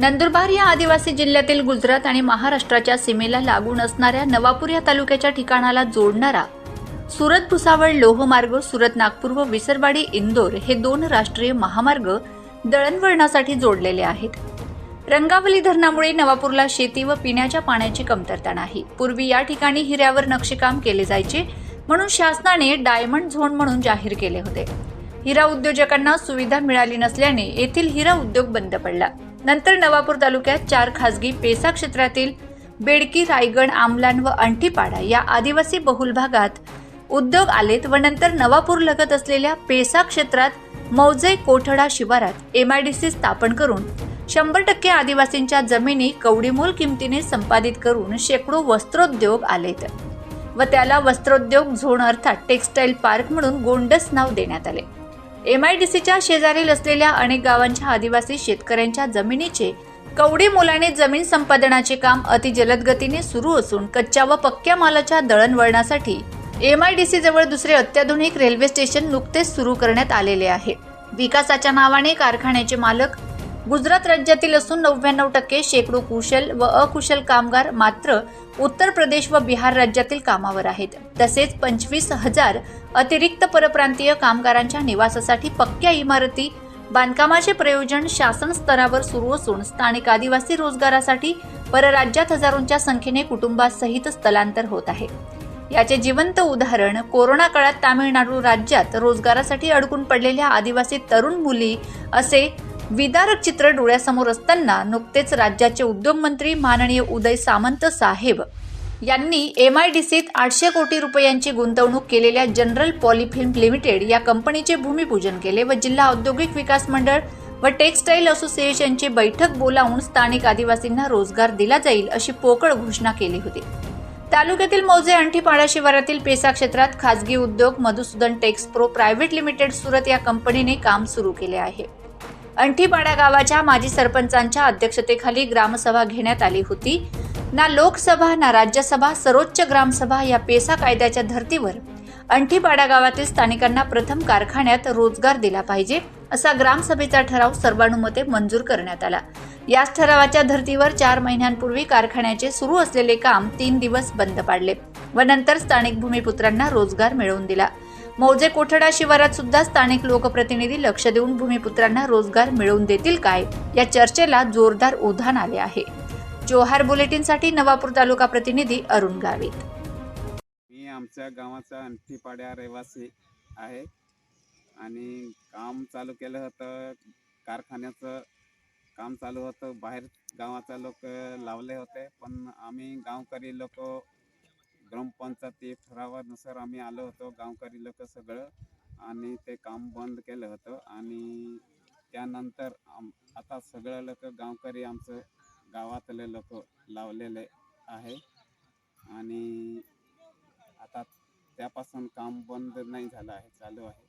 नंदुरबार या आदिवासी जिल्ह्यातील गुजरात आणि महाराष्ट्राच्या सीमेला लागून असणाऱ्या नवापूर या तालुक्याच्या ठिकाणाला जोडणारा सुरत भुसावळ लोहमार्ग सुरत नागपूर व विसरवाडी इंदोर हे दोन राष्ट्रीय महामार्ग दळणवळणासाठी जोडलेले आहेत. रंगावली धरणामुळे नवापूरला शेती व पिण्याच्या पाण्याची कमतरता नाही. पूर्वी या ठिकाणी हिऱ्यावर नक्षीकाम केले जायचे म्हणून शासनाने डायमंड झोन म्हणून जाहीर केले होते. हिरा उद्योजकांना सुविधा मिळाली नसल्याने येथील हिरा उद्योग बंद पडला. नंतर नवापूर तालुक्यात चार खासगी पेसा क्षेत्रातील बेडकी रायगड आमलान व अंठीपाडा या आदिवासी बहुल भागात उद्योग आलेत व नंतर नवापूर लगत असलेल्या पेसा क्षेत्रात मौजे कोठडा शिवारात एमआयडीसी स्थापन करून शंभर टक्के आदिवासींच्या जमिनी कवडीमोल किमतीने संपादित करून शेकडो वस्त्रोद्योग आलेत. व त्याला वस्त्रोद्योग झोन अर्थात टेक्स्टाईल पार्क म्हणून गोंडस नाव देण्यात आले. एम आय डी सीच्या शेजारील असलेल्या अनेक गावांच्या आदिवासी शेतकऱ्यांच्या जमिनीचे कवडी मोलाने जमीन संपादनाचे काम अतिजलद गतीने सुरू असून कच्च्या व पक्क्या मालाच्या दळणवळणासाठी एम आय डी जवळ दुसरे अत्याधुनिक रेल्वे स्टेशन नुकतेच सुरू करण्यात आलेले आहे. विकासाच्या नावाने कारखान्याचे मालक गुजरात राज्यातील असून नव्याण्णव टक्के शेकडो कुशल व अकुशल कामगार मात्र उत्तर प्रदेश व बिहार राज्यातील कामावर आहेत. तसेच पंचवीस हजार अतिरिक्त परप्रांतीय कामगारांच्या निवासासाठी पक्क्या इमारती बांधकामाचे प्रयोजन शासन स्तरावर सुरू असून स्थानिक आदिवासी रोजगारासाठी परराज्यात हजारोंच्या संख्येने कुटुंबासहित स्थलांतर होत आहे. याचे जिवंत उदाहरण कोरोना काळात तामिळनाडू राज्यात रोजगारासाठी अडकून पडलेल्या आदिवासी तरुण मुली असे विदारक चित्र डोळ्यासमोर असताना नुकतेच राज्याचे उद्योगमंत्री माननीय उदय सामंत साहेब यांनी एम आय डी सीत आठशे कोटी रुपयांची गुंतवणूक केलेल्या जनरल पॉलिफिल्म लिमिटेड या कंपनीचे भूमिपूजन केले व जिल्हा औद्योगिक विकास मंडळ व टेक्स्टाईल असोसिएशनची बैठक बोलावून स्थानिक आदिवासींना रोजगार दिला जाईल अशी पोकळ घोषणा केली होती. तालुक्यातील मौजे अंठीपाडा शिवारातील पेसा क्षेत्रात खासगी उद्योग Madhusudan tex pro private limited Surat या कंपनीने काम सुरू केले आहे. अंठीपाडा गावाच्या माजी सरपंचांच्या अध्यक्षतेखाली ग्रामसभा घेण्यात आली होती. ना लोकसभा ना राज्यसभा सर्वोच्च ग्रामसभा या पेसा कायद्याच्या धर्तीवर अंठीपाडा गावातील स्थानिकांना प्रथम कारखान्यात रोजगार दिला पाहिजे असा ग्रामसभेचा ठराव सर्वानुमते मंजूर करण्यात आला. याच ठरावाच्या धर्तीवर चार महिन्यांपूर्वी कारखान्याचे सुरू असलेले काम तीन दिवस बंद पाडले व नंतर स्थानिक भूमिपुत्रांना रोजगार मिळवून दिला. मौजे कोठडा शिवारात सुद्धा स्थानिक लोकप्रतिनिधी लक्ष देऊन भूमिपुत्रांना रोजगार मिळवून देतील काय? या चर्चेला जोरदार उधाण आले आहे. जोहार बुलेटिनसाठी नवापूर तालुका प्रतिनिधी अरुण गावित. मी आमच्या गावाचा अंतिपाड्या रहिवासी आहे. आणि काम चालू केलं होतं कारखान्याचं काम चालू होतं. बाहेर गावाचा लोक लावले होते पण आम्ही गावकरी लोक ग्रामपंचायती ठरावानुसार आम्ही आलो होतो गावकरी लोक सगळं आणि ते काम बंद केलं होतं. आणि त्यानंतर आम आता सगळं लोक गावकरी आमचं गावातले लोक लावलेले आहे. आणि आता त्यापासून काम बंद नाही झालं आहे चालू आहे.